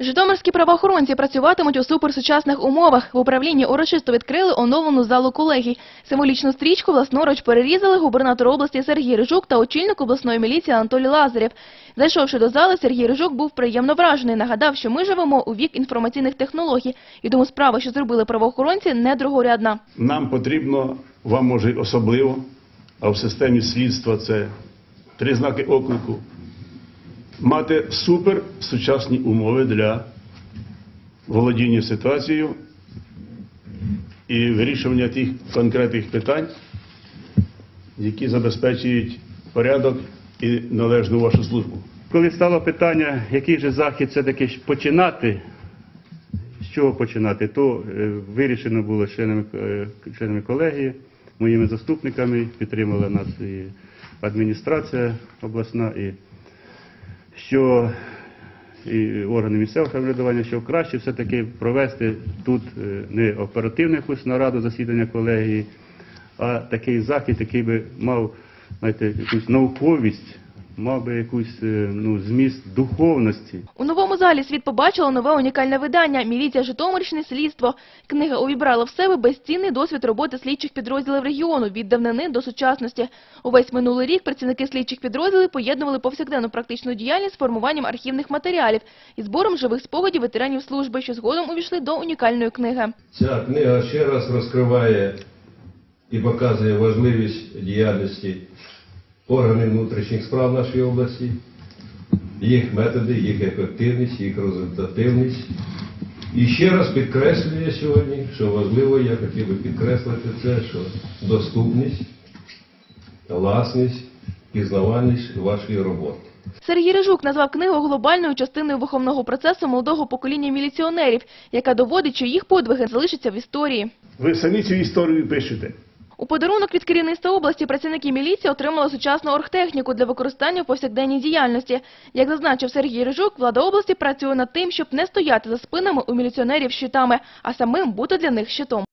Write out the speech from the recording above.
Житомирські правоохоронці працюватимуть у суперсучасних умовах. В управлінні урочисто відкрили оновлену залу колегій. Символічну стрічку власноруч перерізали губернатор області Сергій Рижук та очільник обласної міліції Анатолій Лазарєв. Зайшовши до зали, Сергій Рижук був приємно вражений. Нагадав, що ми живемо у вік інформаційних технологій, і тому справа, що зробили правоохоронці, не другорядна. Нам потрібно, вам може особливо, а в системі слідства це три знаки оклику, мати супер сучасні умови для володіння ситуацією і вирішування тих конкретних питань, які забезпечують порядок і належну вашу службу. Коли стало питання, який же захід все-таки починати, з чого починати, то е, вирішено було членами, е, членами колегії, моїми заступниками, підтримала нас і адміністрація обласна, і що і органи місцевого самоврядування, що краще все-таки провести тут е, не оперативну якусь нараду засідання колегії, а такий захід, який би мав знаєте, якусь науковість, мав би якусь е, ну, зміст духовності. У новому залі світ побачило нове унікальне видання «Міліція Житомирщини. Слідство». Книга увібрала в себе безцінний досвід роботи слідчих підрозділів регіону від давнини до сучасності. Увесь минулий рік працівники слідчих підрозділів поєднували повсякденну практичну діяльність з формуванням архівних матеріалів і збором живих спогадів ветеранів служби, що згодом увійшли до унікальної книги. Ця книга ще раз розкриває і показує важливість діяльності органів внутрішніх справ нашої області, їх методи, їх ефективність, їх результативність. І ще раз підкреслює сьогодні, що важливо, я хотів би підкреслити це, що доступність, власність, пізнавальність вашої роботи. Сергій Рижук назвав книгу глобальною частиною виховного процесу молодого покоління міліціонерів, яка доводить, що їх подвиги залишаться в історії. Ви самі цю історію пишете. У подарунок від керівництва області працівники міліції отримали сучасну оргтехніку для використання в повсякденній діяльності. Як зазначив Сергій Рижук, влада області працює над тим, щоб не стояти за спинами у міліціонерів щитами, а самим бути для них щитом.